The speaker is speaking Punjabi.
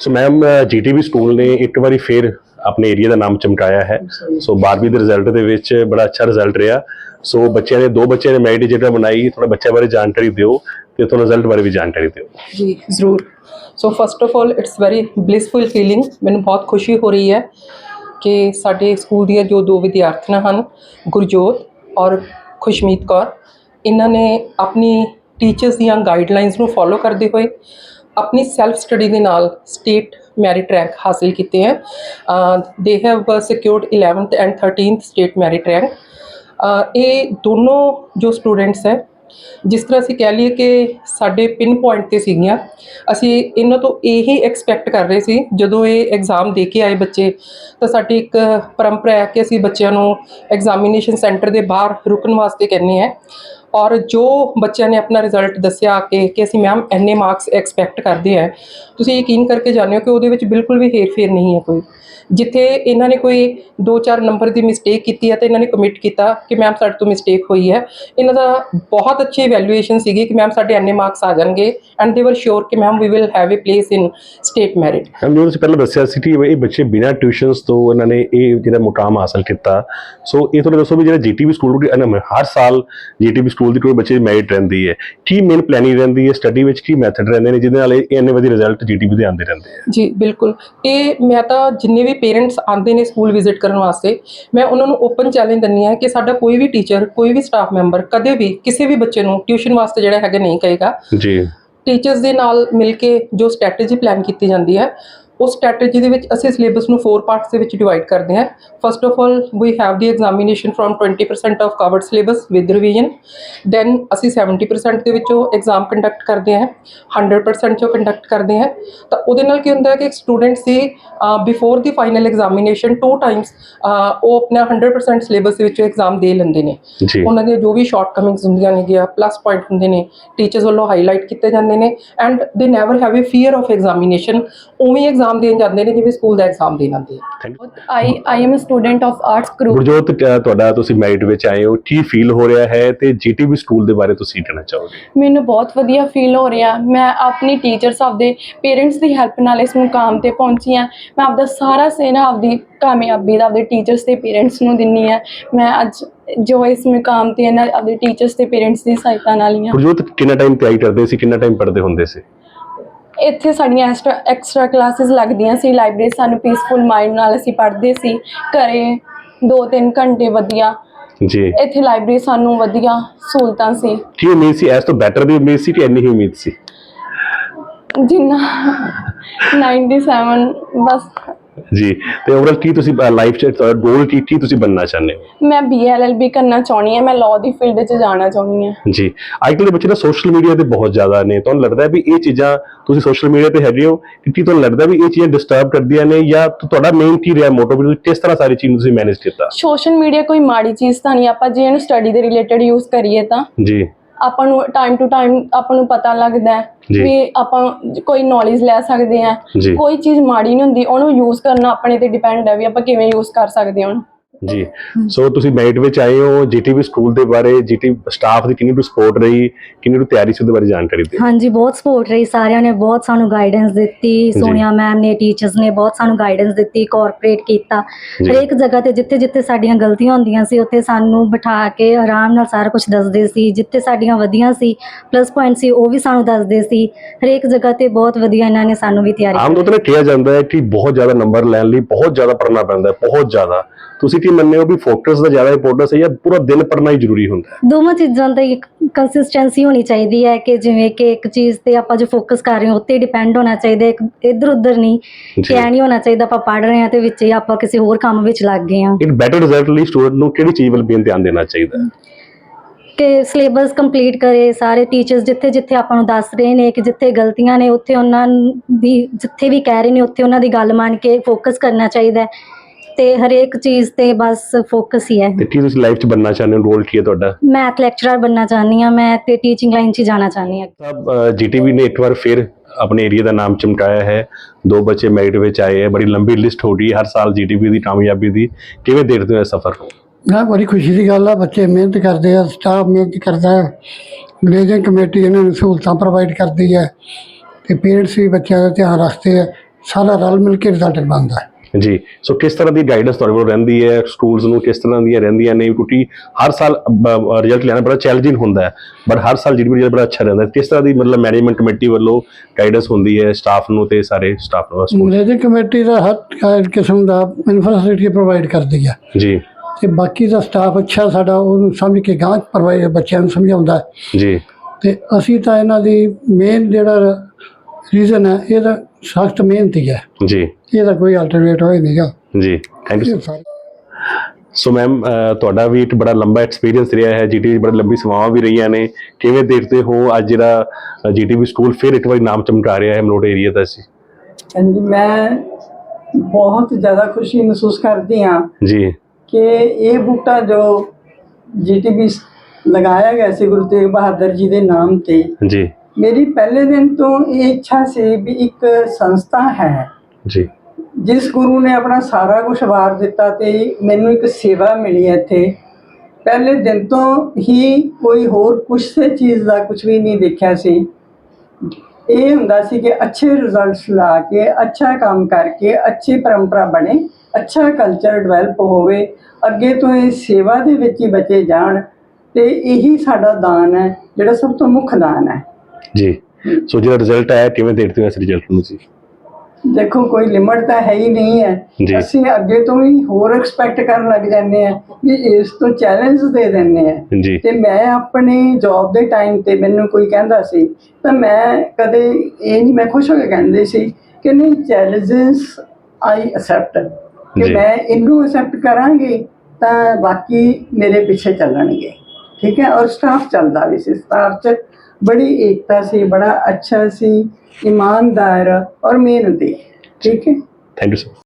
ਸੋ ਮੈਮ ਜੀਟੀਵੀ ਸਕੂਲ ਨੇ ਇੱਕ ਵਾਰੀ ਫਿਰ ਆਪਣੇ ਏਰੀਆ ਦਾ ਨਾਮ ਚਮਕਾਇਆ ਹੈ। ਸੋ 12ਵੀਂ ਦੇ ਰਿਜ਼ਲਟ ਦੇ ਵਿੱਚ ਬੜਾ ਅੱਛਾ ਰਿਜ਼ਲਟ ਰਿਹਾ। ਸੋ ਬੱਚਿਆਂ ਨੇ ਦੋ ਬੱਚਿਆਂ ਨੇ ਮੈਰਿਟ ਜਿਹੜਾ ਬਣਾਈ ਥੋੜਾ ਬੱਚਿਆਂ ਬਾਰੇ ਜਾਣਕਾਰੀ ਦਿਓ ਤੇ ਤੁਹਾਨੂੰ ਰਿਜ਼ਲਟ ਬਾਰੇ ਵੀ ਜਾਣਕਾਰੀ ਦਿਓ। ਜੀ ਜ਼ਰੂਰ। So first of all it's very blissful feeling ਮੈਨੂੰ ਬਹੁਤ ਖੁਸ਼ੀ ਹੋ ਰਹੀ ਹੈ ਕਿ ਸਾਡੇ ਸਕੂਲ ਦੀਆਂ ਜੋ ਦੋ ਵਿਦਿਆਰਥਣਾਂ ਹਨ ਗੁਰਜੋਤ ਔਰ ਖੁਸ਼ਮੀਤ ਕੌਰ ਇਹਨਾਂ ਨੇ ਆਪਣੀ ਟੀਚਰਸ ਦੀਆਂ ਗਾਈਡਲਾਈਨਸ ਨੂੰ ਫੋਲੋ ਕਰਦੇ ਹੋਏ ਆਪਣੀ ਸੈਲਫ ਸਟੱਡੀ ਦੇ ਨਾਲ ਸਟੇਟ ਮੈਰਿਟ ਰੈਂਕ ਹਾਸਿਲ ਕੀਤੇ ਹੈ। They have secured 11th and 13th state merit rank ਇਹ ਦੋਨੋਂ ਜੋ ਸਟੂਡੈਂਟਸ ਹੈ, ਜਿਸ ਤਰ੍ਹਾਂ ਅਸੀਂ ਕਹਿ ਲਈਏ ਕਿ ਸਾਡੇ ਪਿਨ ਪੁਆਇੰਟ ਤੇ ਸੀਗੀਆਂ, ਅਸੀਂ ਇਹਨਾਂ ਤੋਂ ਇਹੀ ਐਕਸਪੈਕਟ ਕਰ ਰਹੇ ਸੀ, ਜਦੋਂ ਇਹ ਐਗਜ਼ਾਮ ਦੇ ਕੇ ਆਏ ਬੱਚੇ, ਤਾਂ ਸਾਡੀ ਇੱਕ ਪਰੰਪਰਾ ਹੈ ਕਿ ਅਸੀਂ ਬੱਚਿਆਂ ਨੂੰ ਐਗਜ਼ਾਮੀਨੇਸ਼ਨ ਸੈਂਟਰ ਦੇ ਬਾਹਰ ਰੁਕਣ ਵਾਸਤੇ ਕਹਿੰਦੇ ਆ ਔਰ ਜੋ ਬੱਚਿਆਂ ਨੇ ਆਪਣਾ ਰਿਜ਼ਲਟ ਦੱਸਿਆ ਕਿ ਕਿ ਅਸੀਂ ਮੈਮ ਐਨੇ ਮਾਰਕਸ ਐਕਸਪੈਕਟ ਕਰਦੇ ਆ, ਤੁਸੀਂ ਯਕੀਨ ਕਰਕੇ ਜਾਣਿਓ ਕਿ ਉਹਦੇ ਵਿੱਚ ਬਿਲਕੁਲ ਵੀ ਹੇਰ-ਫੇਰ ਨਹੀਂ ਹੈ ਕੋਈ। ਜਿੱਥੇ ਇਹਨਾਂ ਨੇ ਕੋਈ 2-4 ਨੰਬਰ ਦੀ ਮਿਸਟੇਕ ਕੀਤੀ ਹੈ ਤੇ ਇਹਨਾਂ ਨੇ ਕਮਿਟ ਕੀਤਾ ਕਿ ਮੈਮ ਸਾਡੇ ਤੋਂ ਮਿਸਟੇਕ ਹੋਈ ਹੈ। ਇਹਨਾਂ ਦਾ ਬਹੁਤ ਅੱਛੀ ਇਵੈਲੂਏਸ਼ਨ ਸੀਗੀ ਕਿ ਮੈਮ ਸਾਡੇ ਐਨੇ ਮਾਰਕਸ ਆ ਜਾਣਗੇ ਐਂਡ ਦੇ ਵਰ ਸ਼ੋਰ ਕਿ ma'am we will have a place in state merit ਜਿਵੇਂ ਤੁਸੀਂ ਪਹਿਲਾਂ ਦੱਸਿਆ ਸੀ ਕਿ ਇਹ ਬੱਚੇ ਬਿਨਾਂ ਟਿਊਸ਼ਨਸ ਤੋਂ ਇਹਨਾਂ ਨੇ ਇਹ ਜਿਹੜਾ ਮੁਕਾਮ ਹਾਸਲ ਕੀਤਾ। ਸੋ ਇਹ ਤੁਹਾਨੂੰ ਦੱਸੋ ਵੀ ਜਿਹੜਾ ਜੀਟੀਵੀ ਸਕੂਲ ਦੀ ਹਰ ਸਾਲ ਜੀਟੀਵੀ ਸਕੂਲ ਦੀ ਕੋਈ ਬੱਚੇ ਮੈਰਿਟ ਰਹਿੰਦੀ ਹੈ। ਕੀ ਮੇਨ ਪਲੈਨਿੰਗ ਰਹਿੰਦੀ ਹੈ? ਸਟੱਡੀ ਵਿੱਚ ਕੀ ਮੈਥਡ ਰਹਿੰਦੇ ਨੇ ਜਿਹਦੇ ਨਾਲ ਇਹ ਇੰਨੇ ਵਧੀਆ ਰਿਜ਼ਲਟ ਜੀਟੀਵੀ ਦੇ ਆਉਂਦੇ ਰਹਿੰਦੇ ਆ? ਜੀ ਬਿਲਕੁਲ। ਇਹ ਮੈਂ ਤਾਂ ਜਿੰਨੇ ਵੀ ਪੇਰੈਂਟਸ ਆਉਂਦੇ ਨੇ ਸਕੂਲ ਵਿਜ਼ਿਟ ਕਰਨ ਵਾਸਤੇ ਮੈਂ ਉਹਨਾਂ ਨੂੰ ਓਪਨ ਚੈਲੰਜ ਦਿੰਦੀ ਹਾਂ ਕਿ ਸਾਡਾ ਕੋਈ ਵੀ ਟੀਚਰ ਕੋਈ ਵੀ ਸਟਾਫ ਮੈਂਬਰ ਕਦੇ ਵੀ ਕਿਸੇ ਵੀ ਬੱਚੇ ਨੂੰ ਟਿਊਸ਼ਨ ਵਾਸਤੇ ਜਿਹੜਾ ਹੈਗਾ ਨਹੀਂ ਕਹੇਗਾ। ਜੀ। ਟੀਚਰਸ ਦੇ ਨਾਲ ਮਿਲ ਕੇ ਜੋ ਸਟ੍ਰੈਟਜੀ ਪਲਾਨ ਕੀਤੀ ਜਾਂਦੀ ਹੈ ਉਸ ਸਟ੍ਰੈਟਜੀ ਦੇ ਵਿੱਚ ਅਸੀਂ ਸਿਲੇਬਸ ਨੂੰ 4 ਪਾਰਟਸ ਦੇ ਵਿੱਚ ਡਿਵਾਈਡ ਕਰਦੇ ਹਾਂ। First of all we have the examination from 20% of covered syllabus with revision then ਅਸੀਂ 70% ਦੇ ਵਿੱਚੋਂ ਐਗਜ਼ਾਮ ਕੰਡਕਟ ਕਰਦੇ ਹਾਂ। 100% ਚੋਂ ਕੰਡਕਟ ਕਰਦੇ ਹਾਂ। ਤਾਂ ਉਹਦੇ ਨਾਲ ਕੀ ਹੁੰਦਾ ਹੈ ਕਿ students the before the final examination two times ਉਹ ਆਪਣਾ 100% ਸਿਲੇਬਸ ਦੇ ਵਿੱਚੋਂ ਐਗਜ਼ਾਮ ਦੇ ਲੈਂਦੇ ਨੇ। ਉਹਨਾਂ ਦੀਆਂ ਜੋ ਵੀ ਸ਼ਾਰਟਕਮਿੰਗਸ ਹੁੰਦੀਆਂ ਨੇਗੀਆਂ ਪਲੱਸ ਪੁਆਇੰਟ ਹੁੰਦੇ ਨੇ ਟੀਚਰਸ ਵੱਲੋਂ ਹਾਈਲਾਈਟ ਕੀਤੇ ਜਾਂਦੇ ਨੇ। And they never have a fear of examination ਉਵੇਂ ਐਗਜ਼ਾਮ ਦੇਣ ਜਾਂਦੇ ਨੇ ਜਿਵੇਂ ਸਕੂਲ ਦਾ ਐਗਜ਼ਾਮ ਦੇਣ ਆਉਂਦੇ ਆ। I I am a student of arts group. Gurjot ਅ, ਤੁਹਾਡਾ ਤੁਸੀਂ ਮੈਰਿਟ ਵਿੱਚ ਆਏ ਹੋ? ਕੀ ਫੀਲ ਹੋ ਰਿਹਾ ਹੈ ਤੇ ਜੀਟੀਵੀ ਸਕੂਲ ਦੇ ਬਾਰੇ ਤੁਸੀਂ ਕਹਿਣਾ ਚਾਹੋਗੇ? ਮੈਨੂੰ ਬਹੁਤ ਵਧੀਆ ਫੀਲ ਹੋ ਰਿਹਾ। ਮੈਂ ਆਪਣੀ ਟੀਚਰਸ ਆਪਦੇ ਪੇਰੈਂਟਸ ਦੀ ਹੈਲਪ ਨਾਲ ਇਸ ਮੁਕਾਮ ਤੇ ਪਹੁੰਚੀ ਹਾਂ। ਮੈਂ ਆਪਦਾ ਸਾਰਾ ਸੇਨਾ ਆਪਦੀ ਕਾਮਯਾਬੀ ਦਾ ਆਪਦੇ ਟੀਚਰਸ ਤੇ ਪੇਰੈਂਟਸ ਨੂੰ ਦਿੰਨੀ ਆ ਮੈਂ ਅੱਜ ਜੋ ਇਸ ਮੁਕਾਮ ਤੇ ਇਹਨਾਂ ਆਪਦੇ ਟੀਚਰਸ ਤੇ ਪੇਰੈਂਟਸ ਦੀ ਸਹਾਇਤਾ ਨਾਲ ਹੀ ਹਾਂ। ਗੁਰਜੋਤ ਕਿੰਨਾ ਟਾਈਮ ਤਿਆਰੀ ਕਰਦੇ ਸੀ? ਕਿੰਨਾ ਟਾਈਮ ਪੜ੍ਹਦੇ ਹੁੰਦੇ ਸੀ? ਇੱਥੇ ਸਾਡੀਆਂ ਐਕਸਟਰਾ ਐਕਸਟਰਾ ਕਲਾਸਿਸ ਲੱਗਦੀਆਂ ਸੀ ਲਾਇਬ੍ਰੇਰੀ ਸਾਨੂੰ ਪੀਸਫੁਲ ਮਾਈਂਡ ਨਾਲ ਅਸੀਂ ਪੜ੍ਹਦੇ ਸੀ ਘਰੇ 2-3 ਘੰਟੇ ਵਧੀਆ। ਜੀ। ਇੱਥੇ ਲਾਇਬ੍ਰੇਰੀ ਸਾਨੂੰ ਵਧੀਆ ਸਹੂਲਤਾਂ ਸੀ। ਕੀ ਉਮੀਦ ਸੀ ਇਸ ਤੋਂ ਬੈਟਰ ਦੀ ਉਮੀਦ ਸੀ ਕਿ ਇੰਨੀ ਹੀ ਉਮੀਦ ਸੀ? ਜਿੰਨਾ 97 ਬਸ। ਜੀ ਤੇ ਓਵਰਆਲ ਕੀ ਤੁਸੀਂ ਲਾਈਫ ਚ ਗੋਲ ਕੀ ਕੀ ਤੁਸੀਂ ਬੰਨਣਾ ਚਾਹੁੰਦੇ ਹੋ? ਮੈਂ ਬੀਐਲਐਲਬੀ ਕਰਨਾ ਚਾਹੁੰਦੀ ਹਾਂ ਮੈਂ ਲਾਅ ਦੀ ਫੀਲਡ 'ਚ ਜਾਣਾ ਚਾਹੁੰਦੀ ਹਾਂ। ਜੀ ਅੱਜ ਕੱਲ੍ਹ ਦੇ ਬੱਚੇ ਨਾ ਸੋਸ਼ਲ ਮੀਡੀਆ ਤੇ ਬਹੁਤ ਜ਼ਿਆਦਾ ਨੇ ਤੁਹਾਨੂੰ ਲੱਗਦਾ ਵੀ ਇਹ ਚੀਜ਼ਾਂ ਤੁਸੀਂ ਸੋਸ਼ਲ ਮੀਡੀਆ ਤੇ ਹੈਗੇ ਹੋ ਕਿ ਕੀ ਤੁਹਾਨੂੰ ਲੱਗਦਾ ਵੀ ਇਹ ਚੀਜ਼ਾਂ ਡਿਸਟਰਬ ਕਰਦੀਆਂ ਨੇ ਜਾਂ ਤੁਹਾਡਾ ਮੇਨ ਕੀ ਰਿਹਾ ਮੋਟੋ ਵੀ ਕਿਸ ਤਰ੍ਹਾਂ ਸਾਰੀ ਚੀਜ਼ ਨੂੰ ਤੁਸੀਂ ਮੈਨੇਜ ਕੀਤਾ? ਸੋਸ਼ਲ ਮੀਡੀਆ ਕੋਈ ਮਾੜੀ ਚੀਜ਼ ਤਾਂ ਨਹੀਂ ਆਪਾਂ ਜੇ ਇਹਨੂੰ ਸਟੱਡੀ ਦੇ ਰਿਲੇਟਡ ਯੂਜ਼ ਕਰੀਏ ਤਾਂ। ਜੀ। ਆਪਾਂ ਨੂੰ ਟਾਈਮ ਟੂ ਟਾਈਮ ਆਪਾਂ ਨੂੰ ਪਤਾ ਲੱਗਦਾ ਹੈ ਜੀ। ਵੀ ਆਪਾਂ ਕੋਈ ਨੌਲੇਜ ਲੈ ਸਕਦੇ ਜੀ। ਕੋਈ ਚੀਜ਼ ਮਾੜੀ ਨਹੀਂ ਹੁੰਦੀ ਉਹਨੂੰ ਯੂਜ਼ ਕਰਨਾ ਆਪਣੇ ਤੇ ਡਿਪੈਂਡ ਹੈ ਵੀ ਆਪਾਂ ਕਿਵੇਂ ਯੂਜ਼ ਕਰ ਸਕਦੇ ਹਾਂ ਉਹਨੂੰ। ਜੀ। ਸੋ ਤੁਸੀਂ ਮੈਰਿਟ ਵਿੱਚ ਆਏ ਹੋ ਜੀਟੀਵੀ ਸਕੂਲ ਦੇ ਬਾਰੇ ਜੀਟੀ ਸਟਾਫ ਦੀ ਕਿੰਨੀ ਕੁ ਸਪੋਰਟ ਰਹੀ ਕਿੰਨੀ ਕੁ ਤਿਆਰੀ ਸੀ ਉਹਦੇ ਬਾਰੇ ਜਾਣਕਾਰੀ ਦਿਓ। ਹਾਂਜੀ ਬਹੁਤ ਸਪੋਰਟ ਰਹੀ ਸਾਰਿਆਂ ਨੇ ਬਹੁਤ ਸਾਨੂੰ ਗਾਈਡੈਂਸ ਦਿੱਤੀ ਸੋਨੀਆ ਮੈਮ ਨੇ ਟੀਚਰਸ ਨੇ ਬਹੁਤ ਸਾਨੂੰ ਗਾਈਡੈਂਸ ਦਿੱਤੀ ਕੋਆਪਰੇਟ ਕੀਤਾ। ਹਰੇਕ ਜਗ੍ਹਾ ਤੇ ਜਿੱਥੇ ਜਿੱਥੇ ਸਾਡੀਆਂ ਗਲਤੀਆਂ ਹੁੰਦੀਆਂ ਸੀ ਉੱਥੇ ਸਾਨੂੰ ਬਿਠਾ ਕੇ ਆਰਾਮ ਨਾਲ ਸਾਰਾ ਕੁਝ ਦੱਸਦੇ ਸੀ ਜਿੱਥੇ ਸਾਡੀਆਂ ਵਧੀਆਂ ਸੀ ਪਲੱਸ ਪੁਆਇੰਟ ਸੀ ਉਹ ਵੀ ਸਾਨੂੰ ਦੱਸਦੇ ਸੀ। ਹਰੇਕ ਜਗ੍ਹਾ ਤੇ ਬਹੁਤ ਵਧੀਆ ਇਹਨਾਂ ਨੇ ਸਾਨੂੰ ਵੀ ਤਿਆਰੀ ਆਮ ਤੌਰ ਤੇ ਕਿਹਾ ਜਾਂਦਾ ਹੈ ਕਿ ਬਹੁਤ ਜ਼ਿਆਦਾ ਨੰਬਰ ਲੈਣ ਲਈ ਬਹੁਤ ਜ਼ਿਆਦਾ ਪੜ੍ਹਨਾ ਪੈਂਦਾ ਹੈ ਬਹੁਤ ਜ਼ਿਆਦਾ। ਤੁਸੀਂ ਕੀ ਮੰਨਦੇ ਹੋ ਵੀ ਫੋਕਸ ਦਾ ਜ਼ਿਆਦਾ ਇੰਪੋਰਟੈਂਸ ਹੈ ਜਾਂ ਪੂਰਾ ਦਿਨ ਪੜ੍ਹਨਾ ਹੀ ਜ਼ਰੂਰੀ ਹੁੰਦਾ ਹੈ? ਦੋਵਾਂ ਚੀਜ਼ਾਂ ਤੇ ਇੱਕ ਕੰਸਿਸਟੈਂਸੀ ਹੋਣੀ ਚਾਹੀਦੀ ਹੈ ਕਿ ਜਿਵੇਂ ਕਿ ਇੱਕ ਚੀਜ਼ ਤੇ ਆਪਾਂ ਜੋ ਫੋਕਸ ਕਰ ਰਹੇ ਹਾਂ ਉੱਤੇ ਡਿਪੈਂਡ ਹੋਣਾ ਚਾਹੀਦਾ ਇੱਕ ਇੱਧਰ ਉੱਧਰ ਨਹੀਂ ਕਿ ਐ ਨਹੀਂ ਹੋਣਾ ਚਾਹੀਦਾ ਆਪਾਂ ਪੜ ਰਹੇ ਹਾਂ ਤੇ ਵਿੱਚ ਹੀ ਆਪਾਂ ਕਿਸੇ ਹੋਰ ਕੰਮ ਵਿੱਚ ਲੱਗ ਗਏ ਹਾਂ। ਇੱਕ ਬੈਟਰ ਰਿਜ਼ਲਟ ਲਈ ਸਟੂਡੈਂਟ ਨੂੰ ਕਿਹੜੀ ਚੀਜ਼ ਵੱਲ ਬੇਨ ਧਿਆਨ ਦੇਣਾ ਚਾਹੀਦਾ ਹੈ? ਕਿ ਸਿਲੇਬਸ ਕੰਪਲੀਟ ਕਰੇ ਸਾਰੇ ਟੀਚਰਸ ਜਿੱਥੇ ਜਿੱਥੇ ਆਪਾਂ ਨੂੰ ਦੱਸ ਰਹੇ ਨੇ ਕਿ ਜਿੱਥੇ ਗਲਤੀਆਂ ਨੇ ਉੱਥੇ ਉਹਨਾਂ ਦੀ ਜਿੱਥੇ ਵੀ ਕਹਿ ਰਹੇ ਨੇ ਉੱਥੇ ਉਹਨਾਂ ਦੀ ਗੱਲ ਮੰਨ ਕੇ ਫੋਕਸ ਕਰਨਾ ਚਾਹੀਦਾ ਹੈ। ਤੇ ਹਰੇਕ ਚੀਜ਼ ਤੇ ਬਸ ਫੋਕਸ ਹੀ ਹੈ। ਤੇ ਕੀ ਤੁਸੀਂ ਲਾਈਫ 'ਚ ਬੰਨਣਾ ਚਾਹੁੰਦੇ ਹੋ? ਰੋਲ ਕੀ ਹੈ ਤੁਹਾਡਾ? ਮੈਥ ਲੈਕਚਰਰ ਬਣਨਾ ਚਾਹੁੰਦੀ ਹਾਂ ਮੈਂ ਤੇ ਟੀਚਿੰਗ ਲਾਈਨ 'ਚ ਹੀ ਜਾਣਾ ਚਾਹੁੰਦੀ ਹਾਂ। ਸਾਹਿਬ ਜੀਟੀਵੀ ਨੇ ਇੱਕ ਵਾਰ ਫਿਰ ਆਪਣੇ ਏਰੀਆ ਦਾ ਨਾਮ ਚਮਕਾਇਆ ਹੈ। ਦੋ ਬੱਚੇ ਮੈਰਿਟ ਵਿੱਚ ਆਏ ਹੈ ਬੜੀ ਲੰਬੀ ਲਿਸਟ ਹੋ ਗਈ ਹਰ ਸਾਲ ਜੀਟੀਵੀ ਦੀ ਕਾਮਯਾਬੀ ਦੀ। ਕਿਵੇਂ ਦੇਖਦੇ ਹੋ ਇਹ ਸਫ਼ਰ? ਨੂੰ ਨਾ ਬੜੀ ਖੁਸ਼ੀ ਦੀ ਗੱਲ ਆ ਬੱਚੇ ਮਿਹਨਤ ਕਰਦੇ ਆ ਸਟਾਫ ਮਿਹਨਤ ਕਰਦਾ ਹੈ। ਮੈਨੇਜਿੰਗ ਕਮੇਟੀ ਇਹਨਾਂ ਨੂੰ ਸਹੂਲਤਾਂ ਪ੍ਰੋਵਾਈਡ ਕਰਦੀ ਹੈ ਤੇ ਪੇਰੈਂਟਸ ਵੀ ਬੱਚਿਆਂ ਦਾ ਧਿਆਨ ਰੱਖਦੇ ਆ ਸਾਰਾ ਰਲ ਮਿਲ ਕੇ ਰਿਜ਼ਲਟ ਬਣਦਾ ਹੈ। ਜੀ। ਸੋ ਕਿਸ ਤਰ੍ਹਾਂ ਦੀ ਗਾਈਡੈਂਸ ਤੁਹਾਡੇ ਕੋਲ ਰਹਿੰਦੀ ਹੈ? ਸਕੂਲਸ ਨੂੰ ਕਿਸ ਤਰ੍ਹਾਂ ਦੀਆਂ ਰਹਿੰਦੀਆਂ ਨੇ? ਕਿਉਂਕਿ ਹਰ ਸਾਲ ਰਿਜ਼ਲਟ ਲੈਣਾ ਬੜਾ ਚੈਲੰਜਿੰਗ ਹੁੰਦਾ ਹੈ। ਬਟ ਹਰ ਸਾਲ ਰਿਜ਼ਲਟ ਬੜਾ ਅੱਛਾ ਰਹਿੰਦਾ ਕਿਸ ਤਰ੍ਹਾਂ ਦੀ ਮਤਲਬ ਮੈਨੇਜਮੈਂਟ ਕਮੇਟੀ ਵੱਲੋਂ ਗਾਈਡੈਂਸ ਹੁੰਦੀ ਹੈ ਸਟਾਫ ਨੂੰ ਤੇ ਸਾਰੇ ਸਟਾਫ ਨੂੰ ਸਕੂਲ ਮੈਨੇਜਿੰਗ ਕਮੇਟੀ ਦਾ ਹਰ ਕਿਸਮ ਦਾ ਇਨਫਰਾਸਟ੍ਰਕਚਰ ਪ੍ਰੋਵਾਈਡ ਕਰਦੀ ਹੈ ਜੀ। ਤੇ ਬਾਕੀ ਦਾ ਸਟਾਫ ਅੱਛਾ ਸਾਡਾ ਉਹਨੂੰ ਸਮਝ ਕੇ ਗਾਂਹ ਬੱਚਿਆਂ ਨੂੰ ਸਮਝਾਉਂਦਾ ਜੀ। ਤੇ ਅਸੀਂ ਤਾਂ ਇਹਨਾਂ ਦੀ ਮੇਨ ਜਿਹੜਾ ਰੀਜ਼ਨ ਹੈ ਇਹਦਾ ਸਖਤ ਮਿਹਨਤੀ ਹੈ। ਜੀ। ਇਹਦਾ ਕੋਈ ਅਲਟਰਨੇਟ ਹੋਏ ਨਹੀਂਗਾ ਜੀ ਥੈਂਕ ਯੂ ਸੋ ਮੈਮ ਤੁਹਾਡਾ ਵੀ ਇੱਕ ਬੜਾ ਲੰਬਾ ਐਕਸਪੀਰੀਅੰਸ ਰਿਹਾ ਹੈ ਜੀਟੀਵੀ ਬੜੀ ਲੰਬੀ ਸੇਵਾਵਾਂ ਵੀ ਰਹੀਆਂ ਨੇ। ਕਿਵੇਂ ਦੇਖਦੇ ਹੋ ਅੱਜ ਜਿਹੜਾ ਜੀਟੀਵੀ ਸਕੂਲ ਫਿਰ ਇੱਕ ਵਾਰੀ ਨਾਮ ਚਮਕਾ ਰਿਹਾ ਹੈ ਮਲੋਟ ਏਰੀਆ ਦਾ ਸੀ ਹਾਂਜੀ ਮੈਂ ਬਹੁਤ ਜ਼ਿਆਦਾ ਖੁਸ਼ੀ ਮਹਿਸੂਸ ਕਰਦੀ ਹਾਂ ਜੀ। ਕਿ ਇਹ ਬੂਟਾ ਜੋ ਜੀਟੀਬੀ ਲਗਾਇਆ ਗਿਆ ਸੀ ਗੁਰੂ ਤੇਗ ਬਹਾਦਰ ਜੀ ਦੇ ਨਾਮ ਤੇ ਜੀ। ਮੇਰੀ ਪਹਿਲੇ ਦਿਨ ਤੋਂ ਇਹ ਇੱਛਾ ਸੀ ਵੀ ਇੱਕ ਸੰਸਥਾ ਹੈ। ਜੀ। ਜਿਸ ਗੁਰੂ ਨੇ ਆਪਣਾ ਸਾਰਾ ਕੁਝ ਵਾਰ ਦਿੱਤਾ ਤੇ ਮੈਨੂੰ ਇੱਕ ਸੇਵਾ ਮਿਲੀ ਹੈ ਇੱਥੇ। ਪਹਿਲੇ ਦਿਨ ਤੋਂ ਹੀ ਕੋਈ ਹੋਰ ਕੁਛ ਸੇ ਚੀਜ਼ ਦਾ ਕੁਝ ਵੀ ਨਹੀਂ ਦੇਖਿਆ ਸੀ। ਇਹ ਹੁੰਦਾ ਸੀ ਕਿ ਅੱਛੇ ਰਿਜ਼ਲਟਸ ਲਾ ਕੇ ਅੱਛਾ ਕੰਮ ਕਰਕੇ ਅੱਛੀ ਪਰੰਪਰਾ ਬਣੇ ਅੱਛਾ ਕਲਚਰ ਡਿਵੈਲਪ ਹੋਵੇ ਅੱਗੇ ਤੋਂ ਇਹ ਸੇਵਾ ਦੇ ਵਿੱਚ ਹੀ ਬਚੇ ਜਾਣ। ਤੇ ਇਹੀ ਸਾਡਾ ਦਾਨ ਹੈ ਜਿਹੜਾ ਸਭ ਤੋਂ ਮੁੱਖ ਦਾਨ ਹੈ। ਜੀ। ਸੋ ਜਿਹੜਾ ਰਿਜ਼ਲਟ ਆਇਆ ਕਿਵੇਂ ਦੇਖਦੇ ਹੋ ਇਸ ਰਿਜ਼ਲਟ ਨੂੰ ਜੀ ਦੇਖੋ ਕੋਈ ਲਿਮਟ ਤਾਂ ਹੈ ਹੀ ਨਹੀਂ। ਹੈ। ਅਸੀਂ ਅੱਗੇ ਤੋਂ ਵੀ ਹੋਰ ਐਕਸਪੈਕਟ ਕਰਨ ਲੱਗ ਜਾਂਦੇ ਆ ਵੀ ਇਸ ਤੋਂ ਚੈਲੰਜ ਦੇ ਦਿੰਦੇ ਆ ਤੇ ਮੈਂ ਆਪਣੀ ਜੌਬ ਦੇ ਟਾਈਮ ਤੇ ਮੈਨੂੰ ਕੋਈ ਕਹਿੰਦਾ ਸੀ ਤਾਂ ਮੈਂ ਕਦੇ ਇਹ ਨਹੀਂ ਮੈਂ ਖੁਸ਼ ਹੋ ਕੇ ਕਹਿੰਦੇ ਸੀ ਕਿ ਨਹੀਂ ਚੈਲੰਜਸ ਆਈ ਅਸੈਪਟ ਕਿ। ਮੈਂ ਇਹਨੂੰ ਅਸੈਪਟ ਕਰਾਂਗੀ ਤਾਂ ਬਾਕੀ ਮੇਰੇ ਪਿੱਛੇ ਚੱਲਣਗੇ। ਠੀਕ ਹੈ? ਔਰ ਸਟਾਫ ਚੱਲਦਾ ਵੀ ਸੀ। ਸਟਾਫ 'ਚ ਬੜੀ ਏਕਤਾ ਸੀ ਬੜਾ ਅੱਛਾ ਸੀ ਈਮਾਨਦਾਰ ਔਰ ਮਿਹਨਤੀ। ਠੀਕ ਹੈ? Thank you so